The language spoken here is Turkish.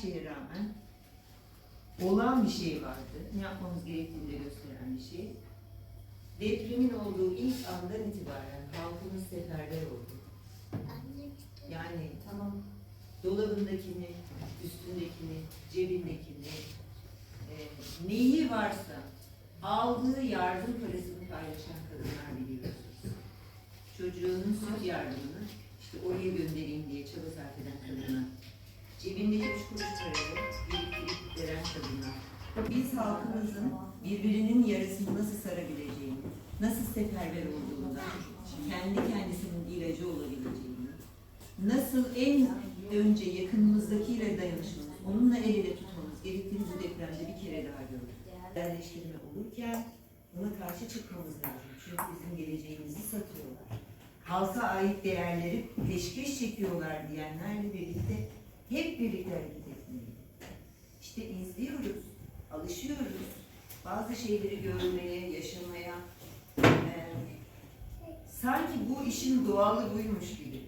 şeye rağmen olan bir şey vardı. Ne yapmamız gerektiğini de gösteren bir şey. Depremin olduğu ilk andan itibaren halkımız seferber oldu. Yani tamam dolabındakini, üstündekini, cebindekini, e, neyi varsa aldığı yardım parasını paylaşan kadınlar biliyorsunuz. Çocuğunun süt yardımını işte oraya göndereyim diye çaba sarf eden kadınlar. Biz halkımızın birbirinin yarasını nasıl sarabileceğini, nasıl seferber olduğundan, kendi kendisinin ilacı olabileceğini, nasıl en önce yakınımızdakiyle dayanışmamız, onunla el ele tutmamız gerektiğini bu depremde bir kere daha gördük. Yerleştirme olurken buna karşı çıkmamız lazım. Çünkü bizim geleceğimizi satıyorlar. Halka ait değerleri peşkeş çekiyorlar diyenlerle birlikte hep birlikte hareket etmeliyiz. İşte izliyoruz, alışıyoruz. Bazı şeyleri görmeye, yaşamaya. eee, sanki bu işin doğalı buymuş gibi.